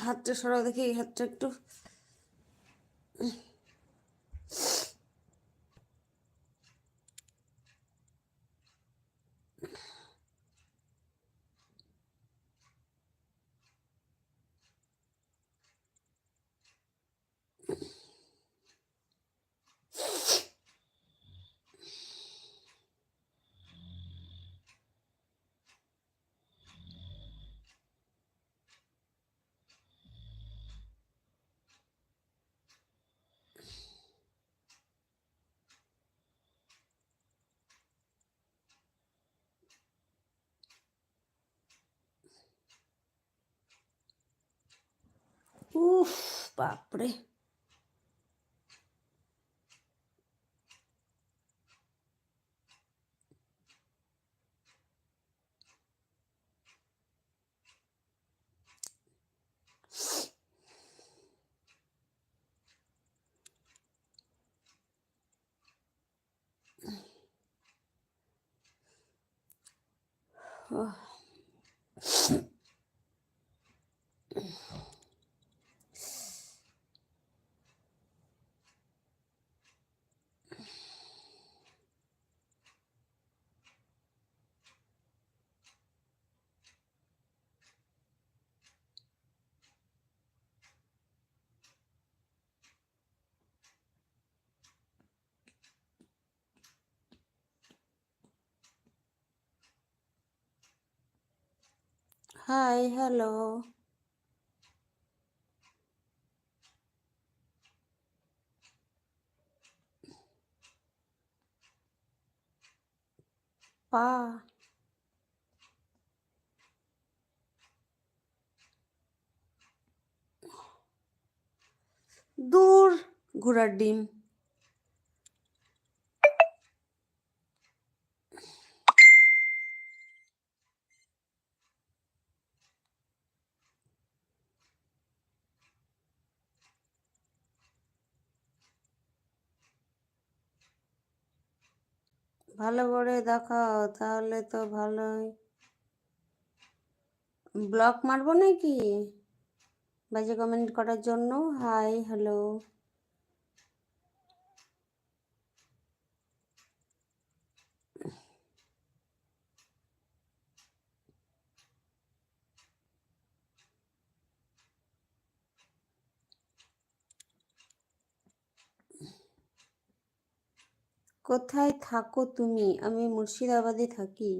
হাতটা সরাও দেখি এই হাতটা একটু बाप रे হাই হ্যালো পা দূর ঘোড়ার ডিম ভালো করে দেখাও, তাহলে তো ভালোই। ব্লক মারবো নাকি? বাজে কমেন্ট করার জন্য হাই হ্যালো কোথায় থাকো তুমি? আমি মুর্শিদাবাদে থাকি।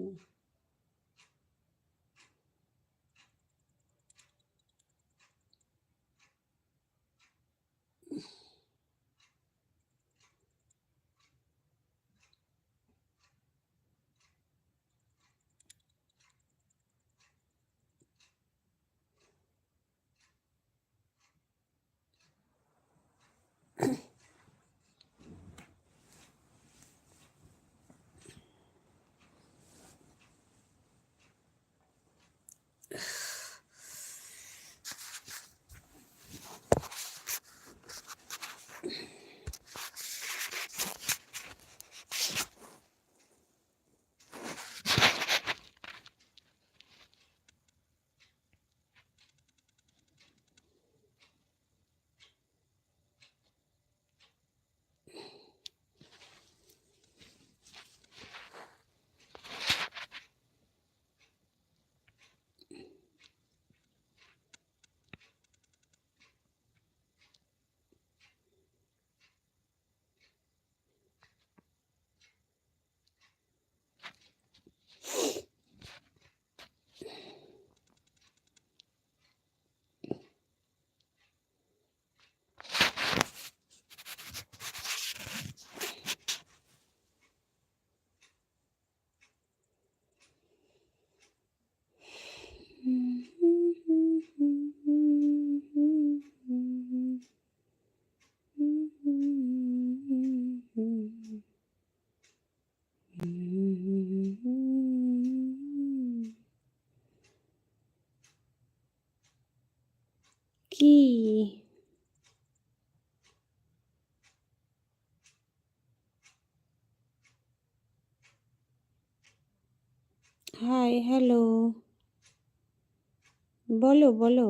বলো বলো।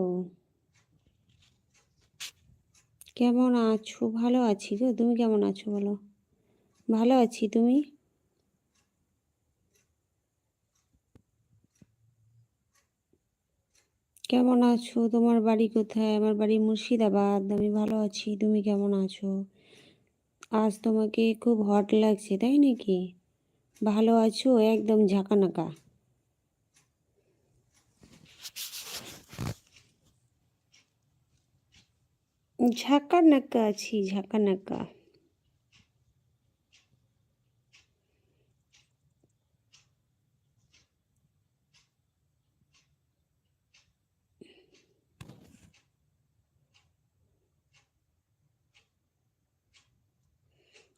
কেমন আছো? ভালো আছি গো তুমি কেমন আছো বলো? ভালো আছি, তুমি? কেমন আছো? তোমার বাড়ি কোথায়? আমার বাড়ি মুর্শিদাবাদ। আমি ভালো আছি, তুমি কেমন আছো? আজ তোমাকে খুব হট লাগছে, তাই নাকি? ভালো আছো? একদম ঝাঁকানাকা। ঝাঁকানাকা আছি ঝাঁকানাকা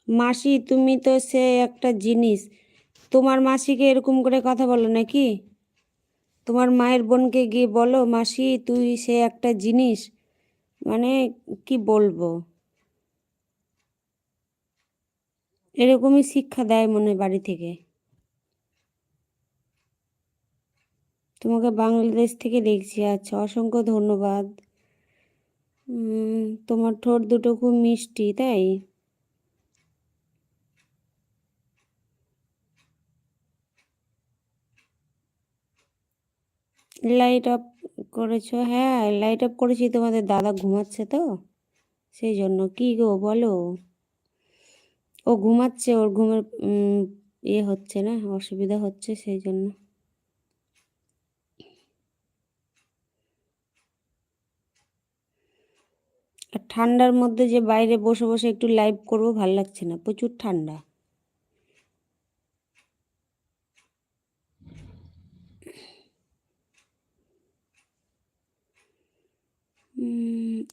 মাসি, তুমি তো সে একটা জিনিস। তোমার মাসিকে এরকম করে কথা বলো নাকি? তোমার মায়ের বোনকে গিয়ে বলো, মাসি, তুই সে একটা জিনিস। মানে কি বলব? এরকমই শিক্ষা দেয় মনে বাড়ি থেকে। তোমাকে বাংলাদেশ থেকে দেখছি আচ্ছা অসংখ্য ধন্যবাদ। তোমার ঠোঁট দুটো খুব মিষ্টি, তাই? লাইট অফ করেছ? হ্যাঁ লাইট অফ করেছি, তোমাদের দাদা ঘুমাচ্ছে তো। সেই জন্য। কি গো, বলো? ও ঘুমাচ্ছে, ওর ঘুমের ইয়ে হচ্ছে না, অসুবিধা হচ্ছে সেই জন্য। আর ঠান্ডার মধ্যে যে বাইরে বসে বসে একটু লাইভ করব, ভালো লাগছে না। প্রচুর ঠান্ডা।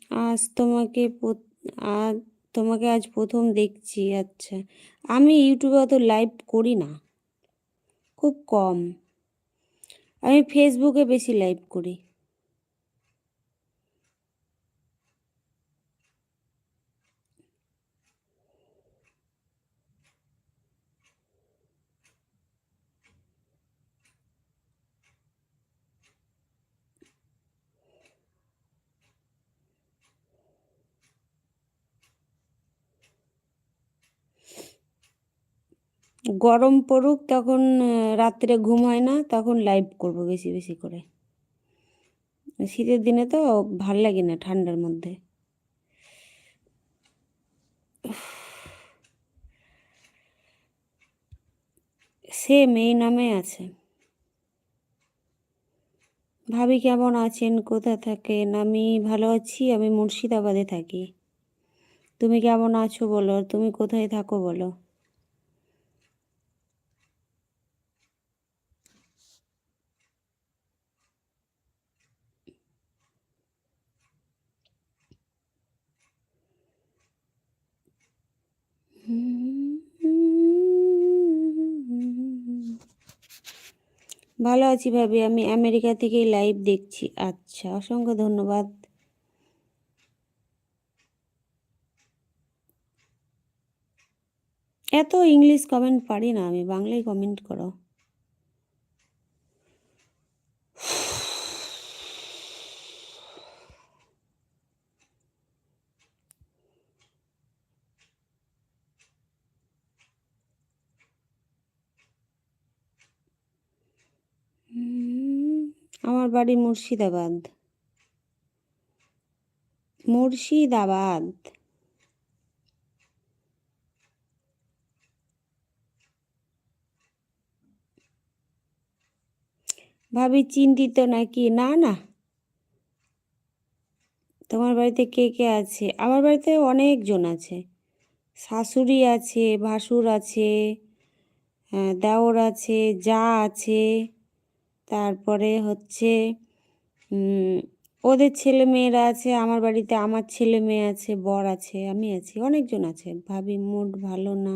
আজ তোমাকে আজ তোমাকে আজ প্রথম দেখছি আচ্ছা। আমি ইউটিউবে অত লাইভ করি না। খুব কম। আমি ফেসবুকে বেশি লাইভ করি। গরম পড়ুক তখন রাত্রে ঘুম হয় না, তখন লাইভ করব বেশি বেশি করে। শীতের দিনে তো ভালো লাগে না ঠান্ডার মধ্যে। সেম এই নামে আছে। ভাবি কেমন আছেন? কোথা থাকেন? আমি ভালো আছি, আমি মুর্শিদাবাদে থাকি। তুমি কেমন আছো বলো? তুমি কোথায় থাকো বলো? ভালো আছি ভাবি, আমি আমেরিকা থেকে লাইভ দেখছি। আচ্ছা অসংখ্য ধন্যবাদ। এত ইংলিশ কমেন্ট পারি না আমি, বাংলায় কমেন্ট করো হুম, আমার বাড়ি মুর্শিদাবাদ। মুর্শিদাবাদ। ভাবি চিন্তিত নাকি? না না। তোমার বাড়িতে কে কে আছে? আমার বাড়িতে অনেকজন আছে। শাশুড়ি আছে, ভাসুর আছে দেওর আছে, যা আছে। তারপরে হচ্ছে ওদের ছেলে মেয়েরা আছে, আমার বাড়িতে আমার ছেলে মেয়ে আছে, বর আছে, আমি আছি, অনেকজন আছে। ভাবি, মুড ভালো না।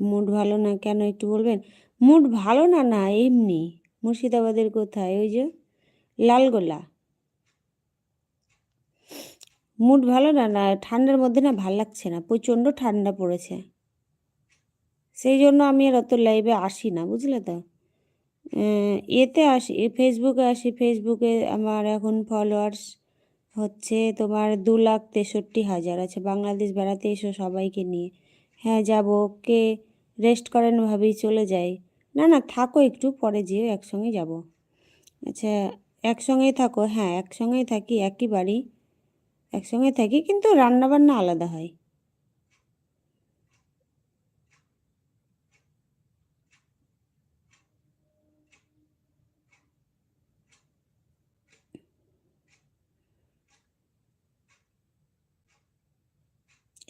মুড ভালো না কেন একটু বলবেন? মুড ভালো না না, এমনি। মুর্শিদাবাদের কোথায়? ওই যে লালগোলা। মুড ভালো না না, ঠান্ডার মধ্যে না ভালো লাগছে না, প্রচণ্ড ঠান্ডা পড়েছে। সেই জন্য আমি আর অত লাইভে আসি না, বুঝলে তো? এতে আসি, ফেসবুকে আসি, ফেসবুকে আমার এখন ফলোয়ার্স হচ্ছে তোমার দু লাখ তেষট্টি হাজার আছে, বাংলাদেশ বেড়াতে এসো সবাইকে নিয়ে। হ্যাঁ যাব কে রেস্ট করেন ভাবেই চলে যাই। না না, থাকো একটু, পরে যেও, একসঙ্গে যাব। আচ্ছা একসঙ্গেই থাকো হ্যাঁ একসঙ্গেই থাকি, একই বাড়ি, একসঙ্গে থাকি, কিন্তু রান্নাবান্না আলাদা হয়।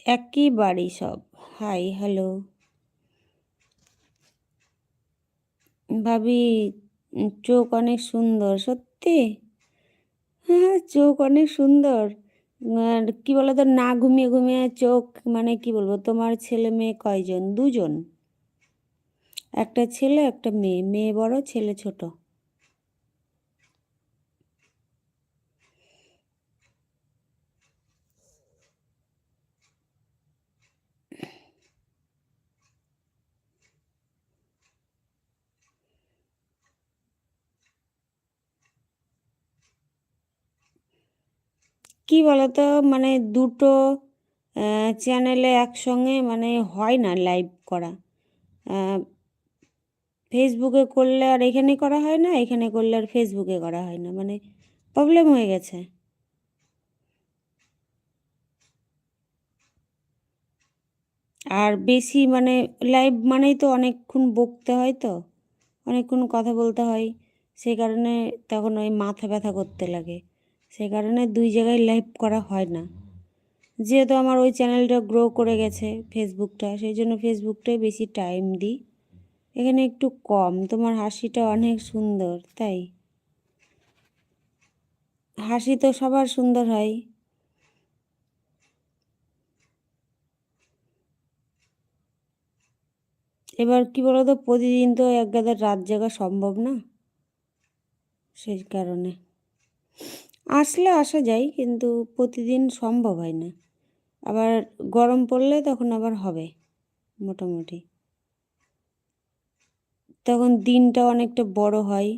একই বাড়ি সব। Hi, hello. ভাবি, চোখ অনেক সুন্দর, সত্যি? হ্যাঁ চোখ অনেক সুন্দর। আর কী বলো তো না ঘুমিয়ে ঘুমিয়ে চোখ মানে কি বলব, তোমার ছেলে মেয়ে কয়জন? দুজন। একটা ছেলে, একটা মেয়ে। মেয়ে বড়, ছেলে ছোট। কি বলতো? মানে দুটো চ্যানেলে একসঙ্গে মানে হয় না লাইভ করা। ফেসবুকে করলে আর এখানে করা হয় না, এখানে করলে আর ফেসবুকে করা হয় না। মানে প্রবলেম হয়ে গেছে। আর বেশি মানে লাইভ মানেই তো অনেকক্ষণ বকতে হয় তো, অনেকক্ষণ কথা বলতে হয়। সেই কারণে তখন ওই মাথা ব্যথা করতে লাগে। সেই কারণে দুই জায়গায় লাইভ করা হয় না। যেহেতু আমার ওই চ্যানেলটা গ্রো করে গেছে ফেসবুকটা সেই জন্য ফেসবুকটাই বেশি টাইম দিই। এখানে একটু কম, তোমার হাসিটা অনেক সুন্দর, তাই? হাসি তো সবার সুন্দর হয়। এবার কি বলতো, প্রতিদিন তো এক গাদার রাত জাগা সম্ভব না, সেই কারণে। আসলে আসা যায়, কিন্তু প্রতিদিন সম্ভব হয় না। আবার গরম পড়লে তখন আবার হবে, মোটামুটি। তখন দিনটা অনেকটা বড় হয়।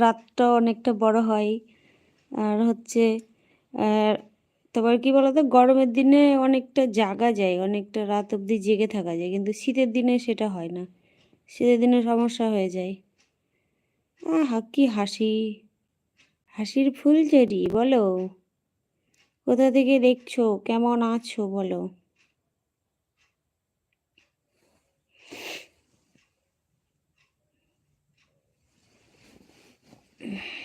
রাতটা অনেকটা বড় হয়। আর হচ্ছে তারপর কি বলতো? গরমের দিনে অনেকটা জাগা যায়, অনেকটা রাত অবধি জেগে থাকা যায়, কিন্তু শীতের দিনে সেটা হয় না। শীতের দিনে সমস্যা হয়ে যায়। আহা কি হাসি। হাসির ফুলঝারি বলো। কোথা থেকে দেখছ? কেমন আছো, বলো। হুম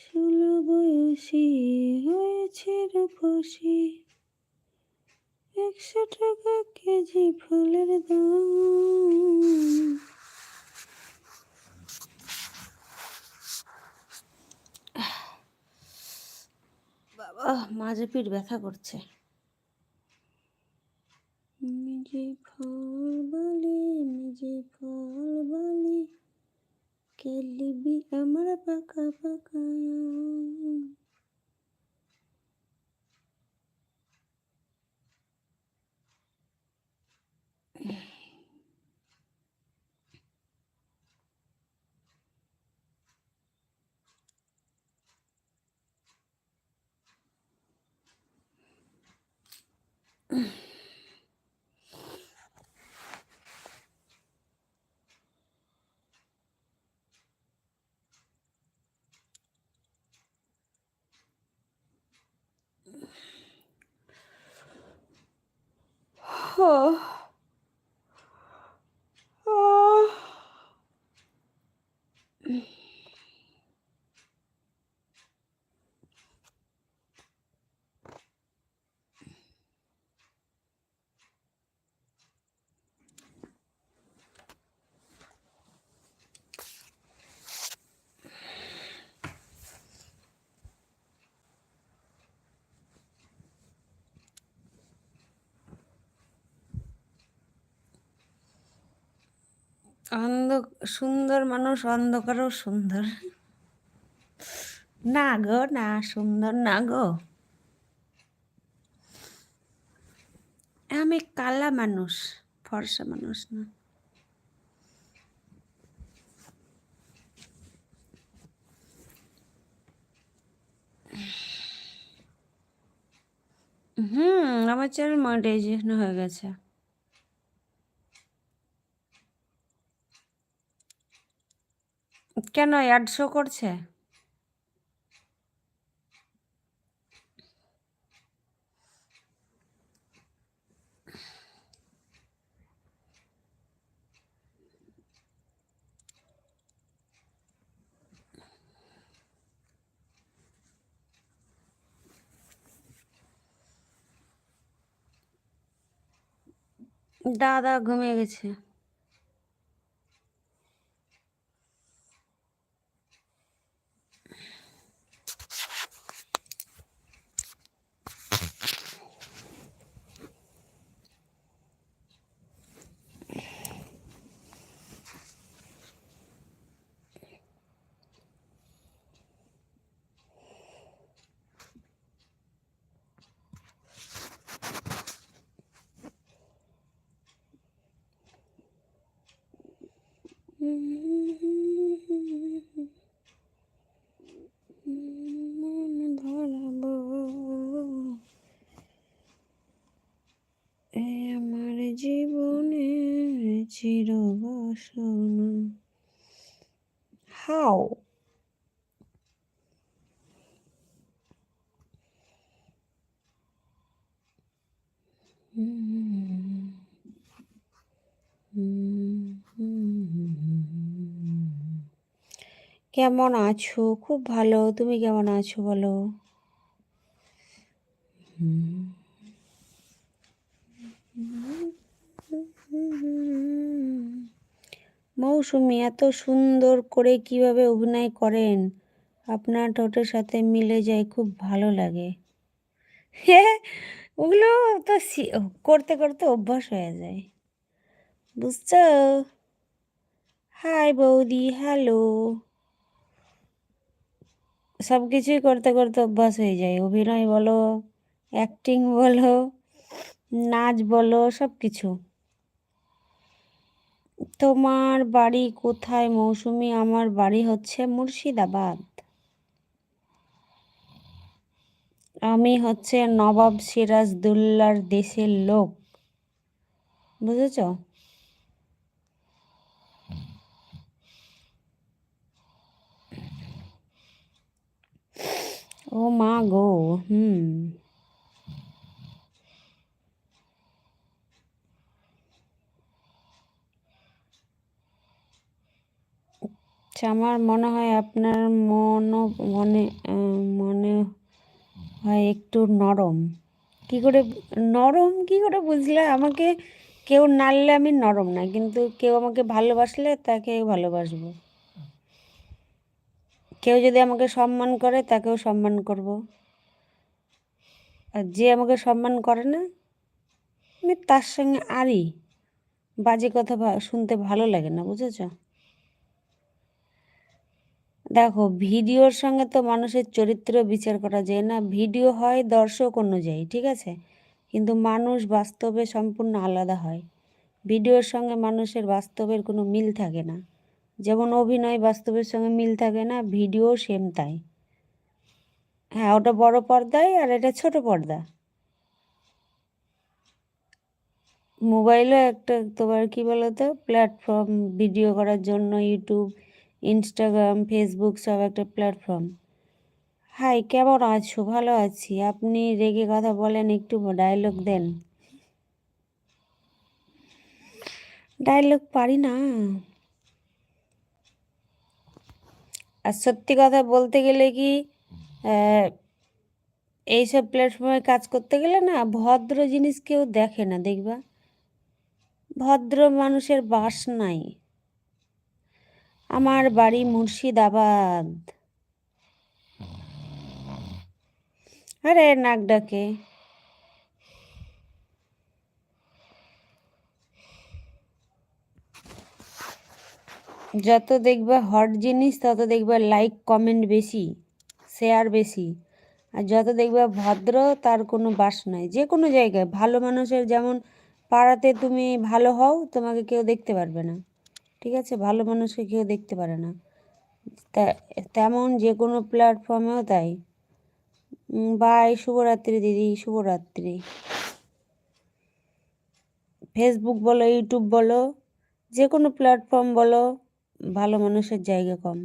ষোলো বয়সী হয়েছে রূপসী। একশো টাকা কেজি ফুলের দাম। বাবা, মাঝে পিঠ ব্যথা করছে। নিজে ফল বলে, নিজে ফল বলে কেলিবি আমার পাকা পাকা? Oh. অন্ধ সুন্দর মানুষ অন্ধকারও সুন্দর। না গো, না, সুন্দর না গো। আমি কালা মানুষ, ফর্সা মানুষ না। হুম, আমার চ্যানেল মনিটাইজেশন হয়ে গেছে। কেন অ্যাড শো করছে? দাদা ঘুমিয়ে গেছে। চিরবাসনা হাও। কেমন আছো? খুব ভালো। তুমি কেমন আছো বলো? মৌসুমি, এত সুন্দর করে কীভাবে অভিনয় করেন? আপনার ঠোঁটের সাথে মিলে যায়, খুব ভালো লাগে। ওগুলো তো করতে করতে অভ্যাস হয়ে যায়। বুঝছ? হাই বৌদি, হ্যালো। সব কিছুই করতে করতে অভ্যাস হয়ে যায়। অভিনয় বলো অ্যাক্টিং বলো, নাচ বলো সব কিছু তোমার বাড়ি কোথায়? মৌসুমি, আমার বাড়ি হচ্ছে মুর্শিদাবাদ। আমি হচ্ছে নবাব সিরাজদুল্লার দেশের লোক। বুঝেছ? ও মা গো, হুম। আচ্ছা আমার মনে হয় আপনার মনও মনে মনে হয় একটু নরম। কি করে, নরম কি করে বুঝলে? আমাকে কেউ নাড়লে আমি নরম না, কিন্তু কেউ আমাকে ভালোবাসলে তাকে ভালোবাসবো। কেউ যদি আমাকে সম্মান করে তাকেও সম্মান করব। আর যে আমাকে সম্মান করে না, আমি তার সঙ্গে আরই বাজে কথা শুনতে ভালো লাগে না, বুঝেছ? দেখো, ভিডিওর সঙ্গে তো মানুষের চরিত্র বিচার করা যায় না। ভিডিও হয় দর্শক অনুযায়ী, ঠিক আছে? কিন্তু মানুষ বাস্তবে সম্পূর্ণ আলাদা হয়। ভিডিওর সঙ্গে মানুষের বাস্তবের কোনো মিল থাকে না। যেমন অভিনয় বাস্তবের সঙ্গে মিল থাকে না, ভিডিও সেম তাই। হ্যাঁ ওটা বড় পর্দায় আর এটা ছোট পর্দা। মোবাইলও একটা তোমার কি বলো তো প্ল্যাটফর্ম ভিডিও করার জন্য, ইউটিউব ইনস্টাগ্রাম ফেসবুক সব একটা প্ল্যাটফর্ম হাই কেমন আছো? ভালো আছি। আপনি রেগে কথা বলেন, একটু ডায়লগ দেন। ডায়লগ পারি না। আর সত্যি কথা বলতে গেলে কি এইসব প্ল্যাটফর্মে কাজ করতে গেলে না, ভদ্র জিনিস কেউ দেখে না, দেখবা? ভদ্র মানুষের বাস নাই। আমার বাড়ি মুর্শিদাবাদ। আরে নাক ডাকে। যত দেখবা হট জিনিস, তত দেখবা লাইক কমেন্ট বেশি শেয়ার বেশি। আর যত দেখবা ভদ্র, তার কোনো বাস নাই। যে কোনো জায়গায়, ভালো মানুষের যেমন পাড়াতে তুমি ভালো হও, তোমাকে কেউ দেখতে পারবে না। ঠিক আছে? ভালো মানুষকে কেউ দেখতে পারে না। তেমন যে কোনো প্ল্যাটফর্মেও তাই। বাই শুভরাত্রি দিদি, শুভরাত্রি। ফেসবুক বলো ইউটিউব বলো, যে কোনো প্ল্যাটফর্ম বলো, ভালো মানুষের জায়গা কম।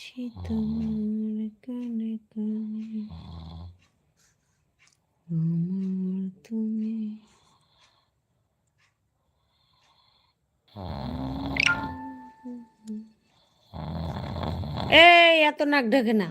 বলছি তোমার কানে কানে। আমার তুমি। এই এত নাক ঢাকে না।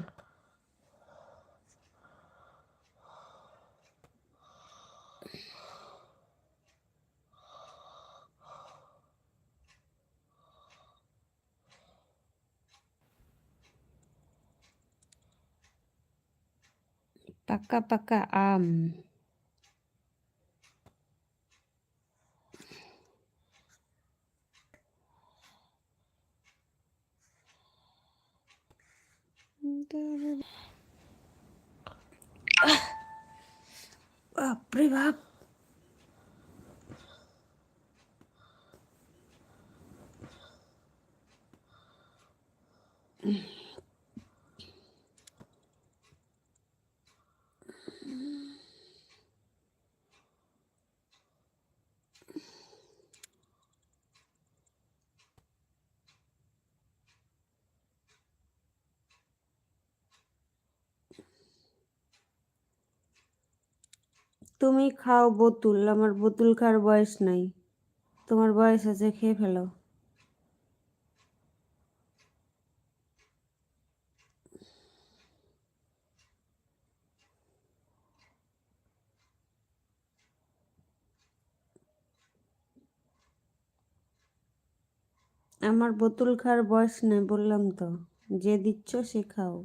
পাকা পাকা আম বাপরে বাপ তুমি খাও বোতুল, আমার বোতুল খাওয়ার বয়স নাই। তোমার বয়স আছে, খেয়ে ফেলো। আমার বোতল খাওয়ার বয়স নেই, বললাম তো। যে দিচ্ছ সে খাও।